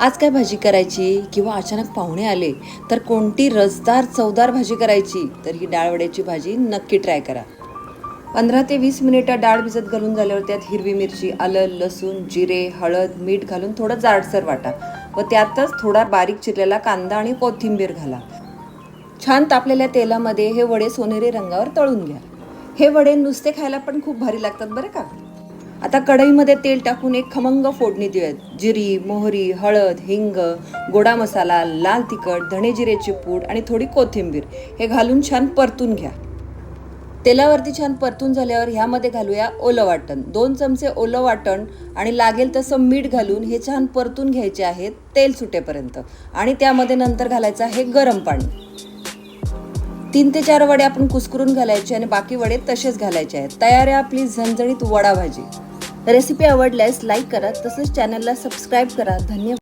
आज काय भाजी करायची किंवा अचानक पाहुणे आले तर कोणती रसदार चवदार भाजी करायची तर ही डाळवड्याची भाजी नक्की ट्राय करा. पंधरा ते वीस मिनिटं डाळ भिजत घालून झाल्यावर त्यात हिरवी मिरची आलं लसूण जिरे हळद मीठ घालून थोडं जाडसर वाटा व त्यातच थोडा बारीक चिरलेला कांदा आणि कोथिंबीर घाला. छान तापलेल्या तेलामध्ये हे वडे सोनेरी रंगावर तळून घ्या. हे वडे नुसते खायला पण खूप भारी लागतात बरं का? आता कढईमध्ये तेल टाकून एक खमंग फोडणी देऊयात. जिरी मोहरी हळद हिंग गोडा मसाला लाल तिखट धणे जिरेची पूड आणि थोडी कोथिंबीर. हे घालून छान परतून घ्या. तेलावरती छान परतून झाल्यावर ह्यामध्ये घालूया ओलं वाटण. दोन चमचे ओलं वाटण आणि लागेल तसं मीठ घालून हे छान परतून घ्यायचे आहेत तेल सुटेपर्यंत. आणि त्यामध्ये नंतर घालायचं आहे गरम पाणी. तीन ते चार वडे आपण कुस्करून घालायचे आणि बाकी वडे तसेच घालायचे आहेत. तयार आहे आपली झणझणीत वडा भाजी रेसिपी आवडल्यास लाईक करा तसंच चॅनलला सबस्क्राईब करा. धन्यवाद.